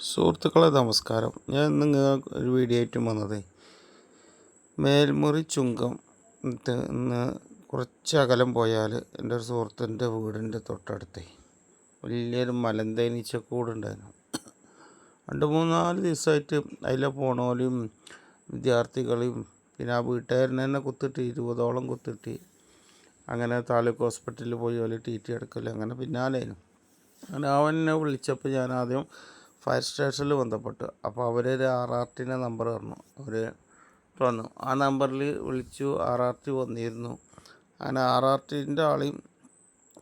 സുഹൃത്തുക്കളെ നമസ്കാരം. ഞാൻ നിങ്ങൾ ഒരു വീഡിയോ ആയിട്ടും വന്നത് മേൽമുറി ചുങ്കം ഇന്ന് കുറച്ച് അകലം പോയാൽ എന്റെ ഒരു സുഹൃത്തിന്റെ വീടിന്റെ തൊട്ടടുത്ത് വലിയൊരു മലന്തേനീച്ച കൂടുണ്ടായിരുന്നു രണ്ട് മൂന്നാൽ ദിവസമായിട്ട് അതിലെ പോണോലും വിദ്യാർത്ഥികളെയും പിന്നെ ആ വീട്ടുകാരനെ തന്നെ കുത്തിട്ട് ഇരുപതോളം കുത്തിട്ട് അങ്ങനെ താലൂക്ക് ഹോസ്പിറ്റലിൽ പോയി പോലെ ടി ടി എടുക്കൽ അങ്ങനെ പിന്നാലെയായിരുന്നു. അങ്ങനെ അവനെ വിളിച്ചപ്പോൾ ഞാൻ ആദ്യം ഫയർ സ്റ്റേഷനിൽ ബന്ധപ്പെട്ട്. അപ്പോൾ അവർ ഒരു ആർ ആർ ടിന്റെ നമ്പർ പറഞ്ഞു അവർ വന്നു. ആ നമ്പറിൽ വിളിച്ചു. ആർ ആർ ടി വന്നിരുന്നു. അങ്ങനെ ആർ ആർ ടിന്റെ ആളെയും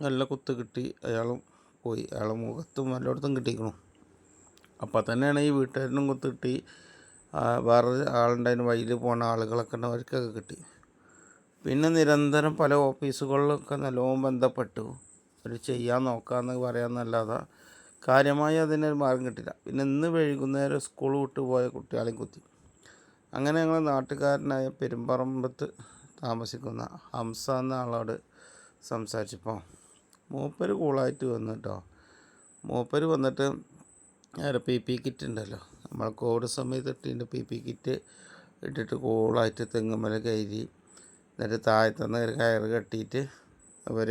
നല്ല കുത്ത് കിട്ടി. അയാളും പോയി. അയാൾ മുഖത്തും എല്ലായിടത്തും കിട്ടിക്കണു അപ്പോൾ തന്നെയാണ് ഈ വീട്ടുകാരനും കുത്ത് കിട്ടി. വേറെ ആളുണ്ടായിരുന്നു വഴിയിൽ പോണ ആളുകളൊക്കെ ഉണ്ട്. അവർക്കൊക്കെ കിട്ടി. പിന്നെ നിരന്തരം പല ഓഫീസുകളിലൊക്കെ നല്ലോണം ബന്ധപ്പെട്ടു. അവർ ചെയ്യാൻ നോക്കാമെന്ന് പറയാമെന്നല്ലാതെ കാര്യമായി അതിനൊരു മാർഗം കിട്ടില്ല പിന്നെ ഇന്ന് വൈകുന്നേരം സ്കൂൾ വിട്ട് പോയ കുട്ടികളെയും കുത്തി. അങ്ങനെ ഞങ്ങൾ നാട്ടുകാരനായ പെരുമ്പറമ്പത്ത് താമസിക്കുന്ന ഹംസ എന്ന ആളോട് സംസാരിച്ചപ്പോൾ മൂപ്പര് കൂളായിട്ട് വന്നു കേട്ടോ മൂപ്പര് വന്നിട്ട് നേരെ പി പി കിറ്റ് ഉണ്ടല്ലോ. നമ്മൾ കോവിഡ് സമയത്ത് ഇട്ടിന്റെ പി പി കിറ്റ് ഇട്ടിട്ട് കൂളായിട്ട് തെങ്ങുമല കയറി എന്നിട്ട് താഴത്തുനിന്ന് ഒരു കയറ് കെട്ടിയിട്ട് അവർ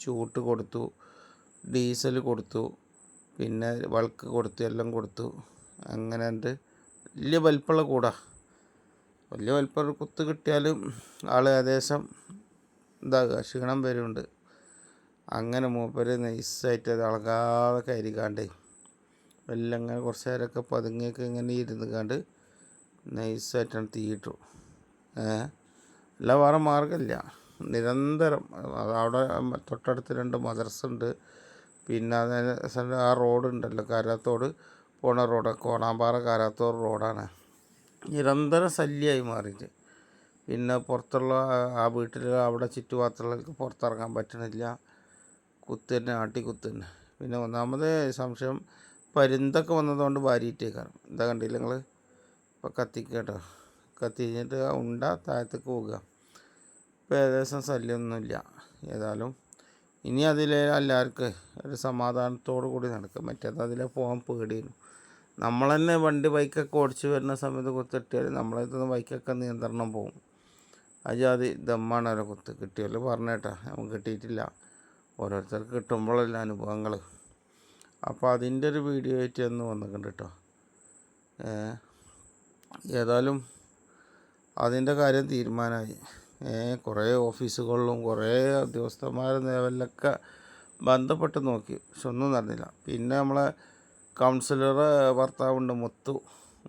ചൂട്ട് കൊടുത്തു ഡീസൽ കൊടുത്തു പിന്നെ വളക്ക് കൊടുത്തു എല്ലാം കൊടുത്തു. അങ്ങനെ ഉണ്ട് വലിയ വലിപ്പമുള്ള കൂടാ. വലിയ വലിപ്പമുള്ള കുത്ത് കിട്ടിയാലും ആൾ ഏകദേശം ഇതാകുക ക്ഷീണം വരുന്നുണ്ട്. അങ്ങനെ മൂപ്പര് നൈസായിട്ട് അത് അളകാതെ കയറിക്കാണ്ടേ എല്ലാം അങ്ങനെ കുറച്ച് നേരമൊക്കെ പതുങ്ങിയൊക്കെ ഇങ്ങനെ ഇരുന്ന് കണ്ട് നൈസായിട്ടാണ് തീയിട്ടു. ഏഹ് അല്ല വേറെ മാർഗമില്ല നിരന്തരം അവിടെ തൊട്ടടുത്ത് രണ്ട് മദർസുണ്ട് പിന്നെ അതിന് ആ റോഡ് ഉണ്ടല്ലോ കാരാത്തോട് പോണ റോഡ് കോണാമ്പാറ കാരാത്തോട് റോഡാണ്. നിരന്തര ശല്യമായി മാറിയിട്ട്. പിന്നെ പുറത്തുള്ള ആ- വീട്ടിൽ അവിടെ ചുറ്റുപാത്രങ്ങൾക്ക് പുറത്തിറങ്ങാൻ പറ്റണില്ല. കുത്ത് തന്നെ ആട്ടി കുത്ത് തന്നെ. പിന്നെ ഒന്നാമത് സംശയം പരുന്തൊക്കെ വന്നതുകൊണ്ട് ഭാര്യയിട്ടേക്കാണ് എന്താ കണ്ടില്ല നിങ്ങൾ ഇപ്പോൾ കത്തിക്കട്ടോ കത്തി കഴിഞ്ഞിട്ട് ആ ഉണ്ട താഴത്തേക്ക് പോകുക ഇപ്പോൾ ഏകദേശം ശല്യമൊന്നുമില്ല. ഏതായാലും ഇനി അതിലെ എല്ലാവർക്കും ഒരു സമാധാനത്തോടു കൂടി നടക്കും. മറ്റേത് അതിലെ പോകാൻ പേടിയിരുന്നു നമ്മൾ തന്നെ വണ്ടി ബൈക്കൊക്കെ ഓടിച്ച് വരുന്ന സമയത്ത് കുത്തിട്ടിയാൽ നമ്മളെ തന്നെ ബൈക്കൊക്കെ നിയന്ത്രണം പോകും. അജാതി അവരെ കുത്ത്. കിട്ടിയല്ലോ പറഞ്ഞേട്ടാ നമുക്ക് കിട്ടിയിട്ടില്ല. ഓരോരുത്തർക്ക് കിട്ടുമ്പോഴല്ല അനുഭവങ്ങൾ അപ്പോൾ അതിന്റെ ഒരു വീഡിയോ ആയിട്ട് ഒന്ന് വന്നിട്ടുണ്ട് കേട്ടോ. ഏതായാലും അതിന്റെ കാര്യം തീരുമാനമായി. കുറേ ഓഫീസുകളിലും കുറേ ഉദ്യോഗസ്ഥന്മാർ ലെവലിലൊക്കെ ബന്ധപ്പെട്ട് നോക്കി. പക്ഷെ ഒന്നും നടന്നില്ല. പിന്നെ നമ്മളെ കൗൺസിലർ ഭർത്താവുണ്ട് മുത്തു.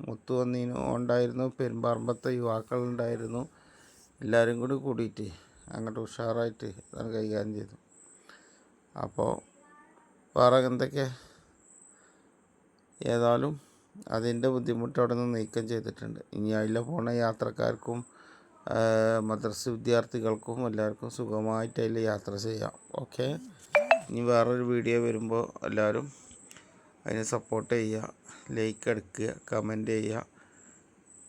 മുത്തു വന്നീനു. ഉണ്ടായിരുന്നു പെരുമ്പാറമ്പത്തെ യുവാക്കളുണ്ടായിരുന്നു. എല്ലാവരും കൂടി കൂടിയിട്ട് അങ്ങോട്ട് ഉഷാറായിട്ട് അത് കൈകാര്യം ചെയ്തു അപ്പോൾ വേറെ എന്തൊക്കെ? ഏതായാലും അതിന്റെ ബുദ്ധിമുട്ട് അവിടെ നിന്ന് നീക്കം ചെയ്തിട്ടുണ്ട്. ഇനി അതിലെ പോണ യാത്രക്കാർക്കും മദ്രസ വിദ്യാർത്ഥികൾക്കും എല്ലാവർക്കും സുഖമായിട്ട് അതിൽ യാത്ര ചെയ്യാം. ഓക്കെ? ഇനി വേറൊരു വീഡിയോ വരുമ്പോൾ എല്ലാവരും അതിനെ സപ്പോർട്ട് ചെയ്യുക ലൈക്ക് അടിക്കുക കമന്റ് ചെയ്യുക.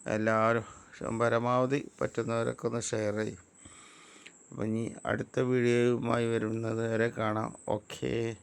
എല്ലാവരും പരമാവധി പറ്റുന്നവരൊക്കെ ഒന്ന് ഷെയർ ചെയ്യും. അപ്പം ഇനി അടുത്ത വീഡിയോയുമായി വരുന്നത് വരെ കാണാം. ഓക്കേ?